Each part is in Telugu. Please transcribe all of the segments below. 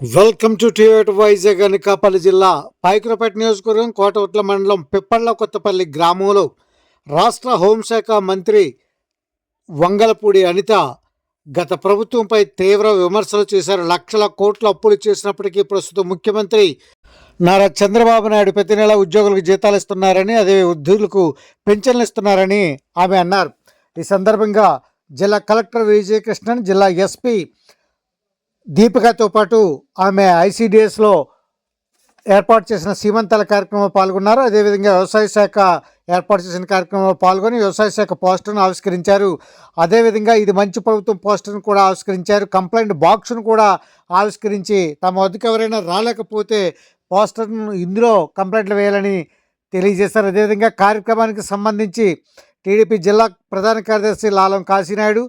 వెల్కమ్ టు టివేట్ వైజాగ్ అనకాపల్లి జిల్లా పైకురపేట నియోజకవర్గం కోటవట్ల మండలం పిప్పళ్ళ కొత్తపల్లి గ్రామంలో రాష్ట్ర హోంశాఖ మంత్రి వంగలపూడి అనిత గత ప్రభుత్వంపై తీవ్ర విమర్శలు చేశారు లక్షల కోట్ల అప్పులు చేసినప్పటికీ ప్రస్తుతం ముఖ్యమంత్రి నారా చంద్రబాబు నాయుడు ప్రతి నెల ఉద్యోగులకు జీతాలు ఇస్తున్నారని అదే ఉద్యోగులకు పెన్షన్లు ఇస్తున్నారని ఆమె అన్నారు ఈ సందర్భంగా జిల్లా కలెక్టర్ విజయకృష్ణన్ జిల్లా ఎస్పీ దీపికతో పాటు ఆమె ఐసీడిఎస్లో ఏర్పాటు చేసిన సీమంతల కార్యక్రమంలో పాల్గొన్నారు. అదేవిధంగా వ్యవసాయ శాఖ ఏర్పాటు చేసిన కార్యక్రమంలో పాల్గొని వ్యవసాయ శాఖ పోస్టర్ను ఆవిష్కరించారు. అదేవిధంగా ఇది మంచి ప్రభుత్వం పోస్టర్ను కూడా ఆవిష్కరించారు. కంప్లైంట్ బాక్స్ను కూడా ఆవిష్కరించి తమ వద్దకు ఎవరైనా రాలేకపోతే పోస్టర్ను ఇందులో కంప్లైంట్లు వేయాలని తెలియజేశారు. అదేవిధంగా కార్యక్రమానికి సంబంధించి టీడీపీ జిల్లా ప్రధాన కార్యదర్శి లాలం కాశీనాయుడు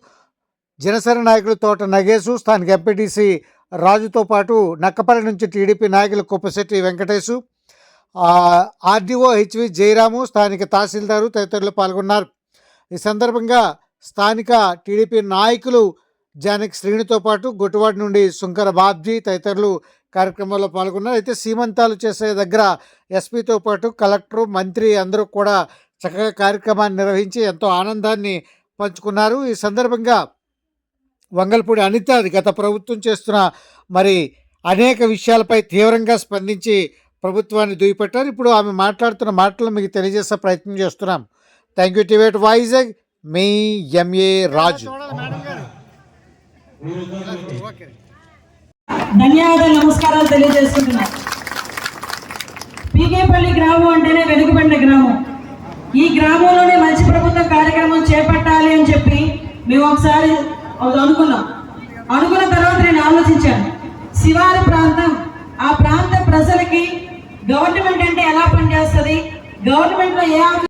జనసేన నాయకులు తోట నగేశు స్థానిక ఎంపీటీసీ రాజుతో పాటు నక్కపల్లి నుంచి టీడీపీ నాయకులు కుప్పశెట్టి వెంకటేశు ఆర్డీఓ హెచ్వి జయరాము స్థానిక తహసీల్దారు తదితరులు పాల్గొన్నారు. ఈ సందర్భంగా స్థానిక టీడీపీ నాయకులు జానక్ శ్రేణితో పాటు గుట్టువాడి నుండి శుంకర బాబ్జీ తదితరులు కార్యక్రమంలో పాల్గొన్నారు. అయితే సీమంతాలు చేసే దగ్గర ఎస్పీతో పాటు కలెక్టరు మంత్రి అందరూ కూడా చక్కగా కార్యక్రమాన్ని నిర్వహించి ఎంతో ఆనందాన్ని పంచుకున్నారు. ఈ సందర్భంగా వంగల్పూడి అనిత గత ప్రభుత్వం చేస్తున్న మరి అనేక విషయాలపై తీవ్రంగా స్పందించి ప్రభుత్వాన్ని దుయ్యపెట్టారు ఇప్పుడు ఆమె మాట్లాడుతున్న మాటలు మీకు తెలియజేసే ప్రయత్నం చేస్తున్నాం. థ్యాంక్ యూ టివేట్ వైజాగ్ మీ ఎంఏ రాజు ధన్యవాదాలు నమస్కారాలు తెలియజేసుకుంటున్నా. పీకేపల్లి గ్రామం అంటేనే వెనుకబడిన గ్రామం. ఈ గ్రామంలోనే మంచి ప్రభుత్వ కార్యక్రమం చేపట్టాలి అని చెప్పి మేము ఒకసారి అనుకున్నాం. అనుకున్న తర్వాత నేను ఆలోచించాను. శివారు ప్రాంతం ఆ ప్రాంత ప్రజలకి గవర్నమెంట్ అంటే ఎలా పనిచేస్తుంది? గవర్నమెంట్లో ఏ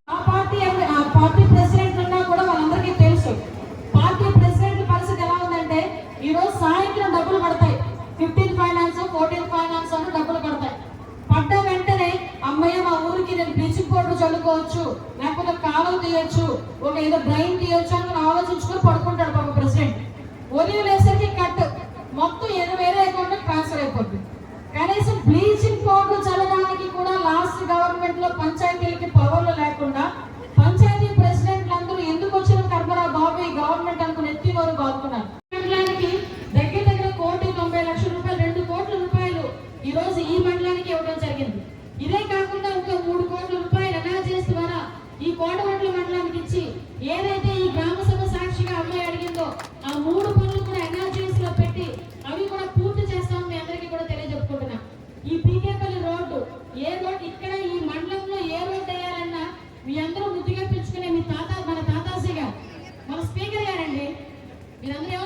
తీయొచ్చు ఒక ఏదో బ్రెయిన్ తీయొచ్చు అని ఆలోచించుకొని పడుకుంటాడు పాప ప్రెసిడెంట్ ఉదయం లేసరికి కట్ మొత్తం ఏదో వేరే అకౌంట్ ట్రాన్స్ఫర్ అయిపోతుంది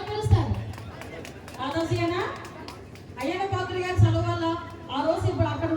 మీరందరూ ఎవరు పిలుస్తారు తాతాజీనా అయ్యన పాత్ర గారు చదువు వల్ల ఆ రోజు ఇప్పుడు అక్కడ